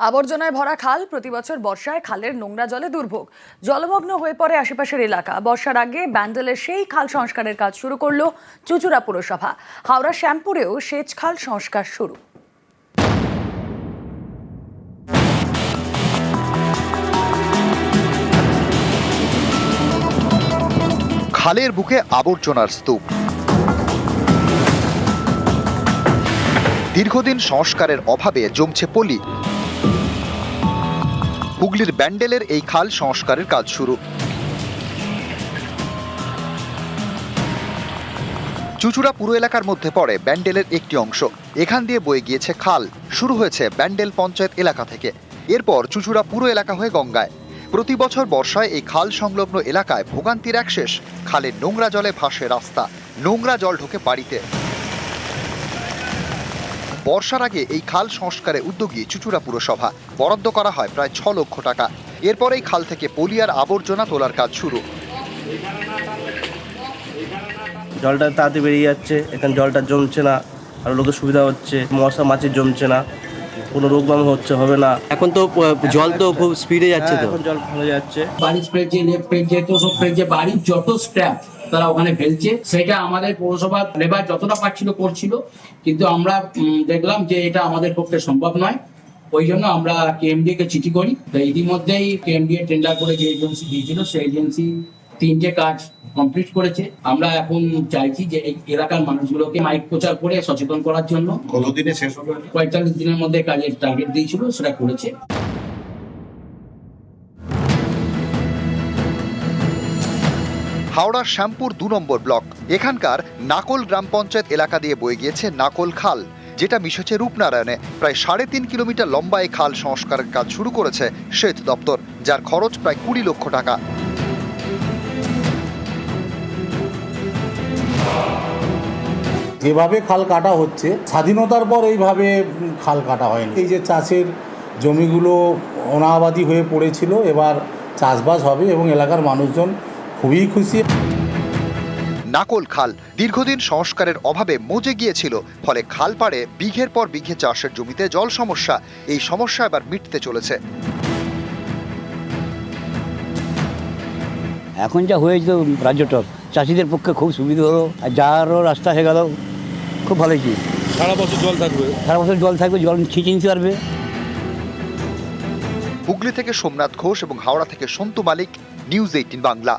আবর্জনায় ভরা খাল, প্রতি বছর বর্ষায় খালের নোংরা জলে দুর্ভোগ। জলমগ্ন হয়ে পড়ে আশেপাশের এলাকা। বর্ষার আগে ব্যান্ডেলের সেই খাল সংস্কারের কাজ শুরু করল চুচুড়া পুরসভা। হাওড়া শ্যামপুরেও সেচ খাল সংস্কার শুরু। খালের বুকে আবর্জনার স্তূপ। দীর্ঘদিন সংস্কারের অভাবে জমছে পলি। হুগলির ব্যান্ডেলের এই খাল সংস্কারের কাজ শুরু। চুচুড়া পুরো এলাকার মধ্যে পড়ে ব্যান্ডেলের একটি অংশ। এখান দিয়ে বয়ে গিয়েছে খাল। শুরু হয়েছে ব্যান্ডেল পঞ্চায়েত এলাকা থেকে। এরপর চুচুড়া পুরো এলাকা হয়ে গঙ্গায়। প্রতি বছর বর্ষায় এই খাল সংলগ্ন এলাকায় ভোগান্তির এক শেষ। খালের নোংরা জলে ভাসে রাস্তা। নোংরা জল ঢোকে বাড়িতে। বর্ষার আগে এই খাল সংস্কারে উদ্যোগী চুচুড়া পুরসভা বরাদ্দ করা হয় প্রায় ছ লক্ষ টাকা। এরপরেই খাল থেকে পলিয়ার আবর্জনা তোলার কাজ শুরু। জলটা তাড়াতাড়ি বেরিয়ে যাচ্ছে, এখানে জলটা জমছে না, আর লোকের সুবিধা হচ্ছে, মশা, মাছি জমছে না। কোনো রোগ বাম হচ্ছে হবে না। এখন তো জল তো খুব স্পিডে যাচ্ছে হ্যাঁ, তো। এখন জল ভালো যাচ্ছে। বাড়ির স্প্রে যে লেফট স্প্রে যে তোষক স্প্রে যে বাড়ির যত স্ক্র্যাপ তারা ওখানে ফেলছে। সেটা আমাদের পৌরসভা লেবার যতটা পারছিল করছিল কিন্তু আমরা দেখলাম যে এটা আমাদের পক্ষে সম্ভব নয়। ওই জন্য আমরা কেএমডি কে চিঠি করি। তো ইতিমধ্যেই কেএমডি টেন্ডার করে যে এজেন্সি দিয়েছিল সেই এজেন্সি তিনটে কাজ কমপ্লিট করেছে। আমরা এখন চাইছি যে এই এলাকার মানুষগুলোকে মাইক প্রচার করে সচেতন করার জন্য। কতদিনে শেষ হবে? পঁয়তাল্লিশ দিনের মধ্যে কাজের টার্গেট দিয়েছিল সেটা করেছে। হাওড়ার শ্যামপুর দু নম্বর ব্লক এখানকার নাকল গ্রাম পঞ্চায়েত এলাকা দিয়ে বয়ে গিয়েছে নাকল খাল যেটা মিশেছে রূপনারায়ণে। প্রায় সাড়ে তিন কিলোমিটার লম্বা এই খাল সংস্কারের কাজ শুরু করেছে সেচ দপ্তর যার খরচ প্রায় কুড়ি লক্ষ টাকা। যেভাবে খাল কাটা হচ্ছে স্বাধীনতার পর এইভাবে খাল কাটা হয়নি। এই যে চাষের জমিগুলো অনাবাদি হয়ে পড়েছিল এবার চাষবাস হবে এবং এলাকার মানুষজন খুবই খুশি। নাকল খাল দীর্ঘদিন সংস্কারের অভাবে মজে গিয়েছিল ফলে খাল পাড়ে বিঘের পর বিঘে চাষের জমিতে জল সমস্যা এই সমস্যা এবার মিটতে চলেছে। এখন যা হয়েছে তো রাজ্যটক চাষিদের পক্ষে খুব সুবিধা হলো আর যারও রাস্তা হয়ে গেল খুব ভালোই কি? সারা বছর জল থাকবে। সারা বছর জল থাকবে জল ছিঁচে নিতে পারবে। হুগলি থেকে সোমনাথ ঘোষ এবং হাওড়া থেকে সন্তু মালিক নিউজ এইটিন বাংলা।